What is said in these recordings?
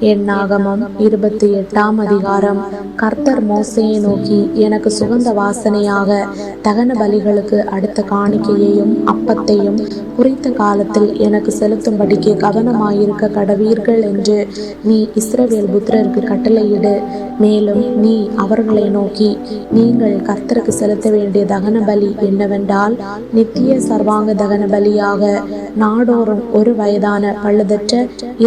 எண்ணாகமம் இருபத்தி எட்டாம் அதிகாரம். கர்த்தர் மோசையை நோக்கி எனக்கு சுகந்த வாசனையாக தகன பலிகளுக்கு அடுத்த காணிக்கையையும் அப்பத்தையும் குறித்த காலத்தில் எனக்கு செலுத்தும்படிக்கு கவனமாயிருக்க கடவீர்கள் என்று நீ இஸ்ரவேல் புத்திரருக்கு கட்டளையிடு. மேலும் நீ அவர்களை நோக்கி நீங்கள் கர்த்தருக்கு செலுத்த வேண்டிய தகன பலி என்னவென்றால் நித்திய சர்வாங்க தகன பலியாக நாடோறும் ஒரு வயதான பழுதற்ற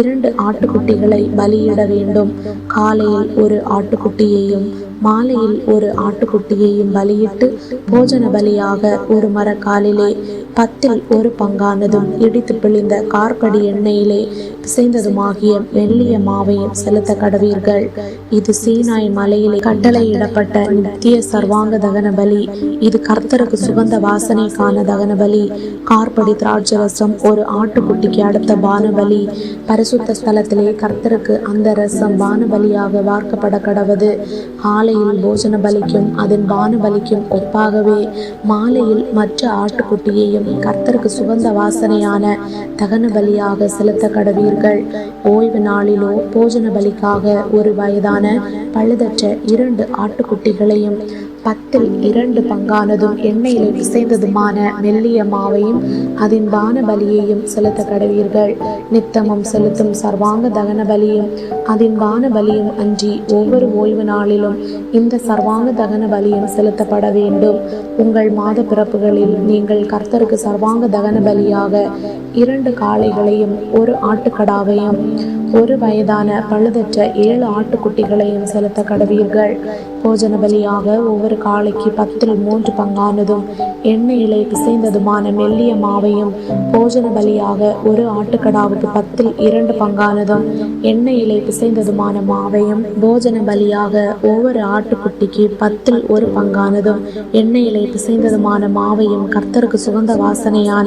இரண்டு ஆட்டுக்குட்டிகளை பலியிட வேண்டும். காலையில் ஒரு ஆட்டுக்குட்டியையும் மாலையில் ஒரு ஆட்டுக்குட்டியையும் பலியிட்டு போஜன பலியாக ஒரு மரக்காலிலே பத்தில் ஒரு பங்கானதும் இடித்து பிழிந்த கார்படி எண்ணெயிலே பிசைந்ததுமாகிய மெல்லிய மாவையும் செலுத்த கடவீர்கள். இது சீனாய் மலையிலே கட்டளையிடப்பட்ட நித்திய சர்வாங்க தகன பலி இது கர்த்தருக்கு சுகந்த வாசனைக்கான தகன பலி கார்படி திராட்சரசம் ஒரு ஆட்டுக்குட்டிக்கு அடுத்த பானபலி. பரிசுத்த ஸ்தலத்திலே கர்த்தருக்கு அந்த ரசம் பானபலியாக வார்க்கப்பட கடவது. காலையில் போஜன பலிக்கும் அதன் பானபலிக்கும் ஒப்பாகவே மாலையில் மற்ற ஆட்டுக்குட்டியையும் கர்த்தருக்கு சுகந்த வாசனையான தகன பலியாக செலுத்த கடவீர்கள். ஓய்வு நாளிலோ போஜன பலிக்காக ஒரு வயதான பழுதற்ற இரண்டு ஆட்டுக்குட்டிகளையும் பத்தில் இரண்டு பங்கானதும் எண்ணெயில் பிசைந்ததுமான மெல்லிய மாவையும் அதன் தான பலியையும் செலுத்த கடவீர்கள் நித்தமும் செலுத்தும் சர்வாங்க தகன பலியும் அதன் தான பலியும் அன்றி ஒவ்வொரு ஓய்வு நாளிலும் இந்த சர்வாங்க தகன பலியும் செலுத்தப்பட வேண்டும். உங்கள் மாத பிறப்புகளில் நீங்கள் கர்த்தருக்கு சர்வாங்க தகன பலியாக இரண்டு காளைகளையும் ஒரு ஆட்டுக்கடாவையும் ஒரு வயதான பழுதற்ற ஏழு ஆட்டுக்குட்டிகளையும் செலுத்த கடவீர்கள். போஜன பலியாக ஒவ்வொரு காலைக்கு பத்தில் மூன்று பங்கானதும் எண்ணெயிலே பிசைந்ததுமான மெல்லிய மாவையும் போஜன பலியாக ஒரு ஆட்டுக்கடாவுக்கு பத்தில் இரண்டு பங்கானதும் எண்ணெயிலே பிசைந்ததுமான மாவையும் போஜன பலியாக ஒவ்வொரு ஆட்டுக்குட்டிக்கு பத்தில் ஒரு பங்கானதும் எண்ணெயிலே பிசைந்ததுமான மாவையும் கர்த்தருக்கு சுகந்த வாசனையான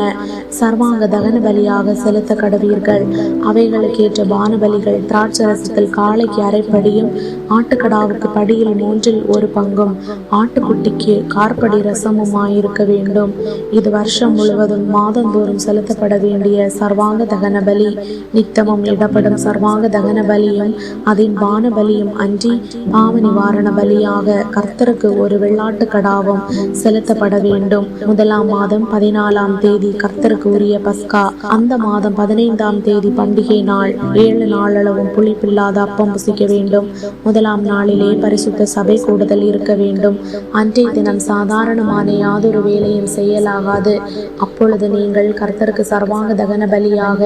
சர்வாங்க தகன பலியாக செலுத்த கடவீர்கள். அவைகளுக்கேற்ற பானபலிகள் திராட்சரசத்தில் காளைக்கு அரைப்படியும் ஆட்டுக்கடாவுக்கு படியில் மூன்றில் ஒரு பங்கும் ஆட்டுக்குட்டிக்கு கார்படி ரசமுமாயிருக்க வேண்டும். இது வருஷம் முழுவதும் மாதந்தோறும் செலுத்தப்பட வேண்டிய சர்வாங்க தகன பலி. நித்தமும் இடப்படும் சர்வாங்க தகன பலியும் அதன் பான பலியும் அன்றி பாவ நிவாரண பலியாக கர்த்தருக்கு ஒரு வெள்ளாட்டு கடாவும் செலுத்தப்பட வேண்டும். முதலாம் மாதம் பதினாலாம் தேதி கர்த்தருக்கு உரிய பஸ்கா. அந்த மாதம் பதினைந்தாம் தேதி பண்டிகை நாள். ஏழு நாளளவும் புளிப்பில்லாத அப்பம் புசிக்க வேண்டும். முதலாம் நாளிலே பரிசுத்த சபை கூடுதல் இருக்க வேண்டும். அன்றைய தினம் சாதாரணமான யாதொரு வேலையும் செய்யலாகாது. அப்பொழுது நீங்கள் கர்த்தருக்கு சர்வாங்க தகன பலியாக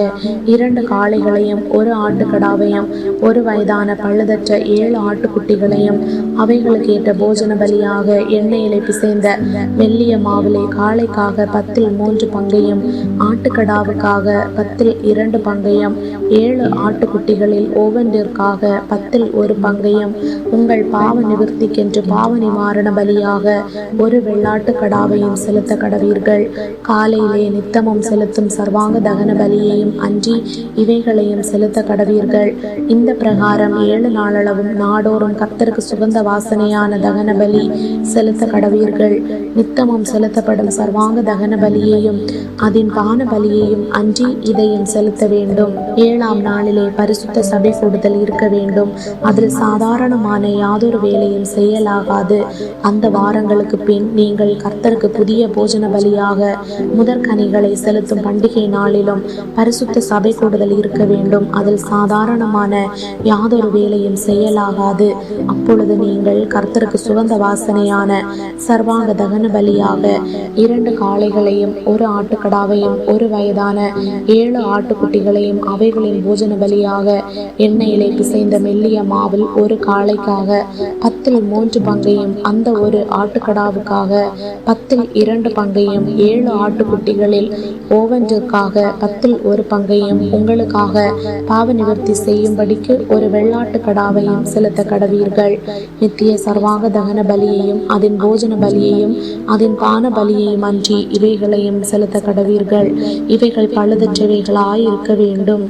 இரண்டு காளைகளையும் ஒரு ஆட்டுக்கடாவையும் ஒரு வயதான பழுதற்ற ஏழு ஆட்டுக்குட்டிகளையும் அவைகளுக்கு ஏற்ற போஜன பலியாக எண்ணெயிலே பிசைந்த மெல்லிய மாவிலே காளைக்காக பத்தில் மூன்று பங்கையும் ஆட்டுக்கடாவுக்காக பத்தில் இரண்டு பங்கையும் ஏழு ஆட்டுக்குட்டிகளில் ஒவ்வொன்றிற்காக பத்தில் ஒரு பங்கையும் உங்கள் பாவ நிவர்த்திக்கென்று பாவ நிவாரண பலியாக ஒரு வெள்ளாட்டு கடாவையும் செலுத்த கடவீர்கள். காலையிலே நித்தமும் செலுத்தும் சர்வாங்க தகன பலியையும் அன்றி இவைகளையும் செலுத்த கடவீர்கள். இந்த பிரகாரம் ஏழு நாளளவும் நாடோறும் கர்த்தருக்கு சுகந்த வாசனையான தகன பலி செலுத்த கடவீர்கள். நித்தமும் செலுத்தப்படும் சர்வாங்க தகன பலியையும் அதன் பான பலியையும் அன்றி இதையும் செலுத்த வேண்டும். ஏழாம் நாளிலே பரிசுத்த சபை கூடுதல் இருக்க வேண்டும். அதில் சாதாரணமான யாதொரு வேலையும் செய்யலாகாது. அந்த வாரங்களுக்கு பின் நீங்கள் கர்த்தருக்கு புதிய போஜன பலியாக முதற்கனிகளை செலுத்தும் பண்டிகை நாளிலும் பரிசுத்த சபை கூடுதல் இருக்க வேண்டும். அதில் சாதாரணமான யாதொரு வேலையும் செய்யலாகாது. அப்பொழுது நீங்கள் கர்த்தருக்கு சுகந்த வாசனையான சர்வாங்க தகன பலியாக இரண்டு காளைகளையும் ஒரு ஆட்டுக்கடாவையும் ஒரு வயதான ஏழு ஆட்டுக்குட்டிகளையும் அவைகளின் போஜன பலியாக எண்ணெயிலே பிசைந்த மெல்லிய மாவில் ஒரு காளைக்காக பத்தில் மூன்று பங்கையும் அந்த ஒரு ஆட்டுக்கடாவுக்காக பத்தில் இரண்டு பங்கையும் ஏழு ஆட்டுக்குட்டிகளில் ஒவ்வொன்றிற்காக பத்தில் ஒரு பங்கையும் உங்களுக்காக பாவ நிவர்த்தி செய்யும்படிக்கு ஒரு வெள்ளாட்டு கடாவையும் செலுத்த கடவீர்கள். நித்திய சர்வாக தகன பலியையும் அதன் போஜன பலியையும் அதன் பான பலியையும் அன்றி இவைகளையும் செலுத்த கடவீர்கள். இவைகள் பழுதற்றவைகளாய் இருக்க வேண்டும்.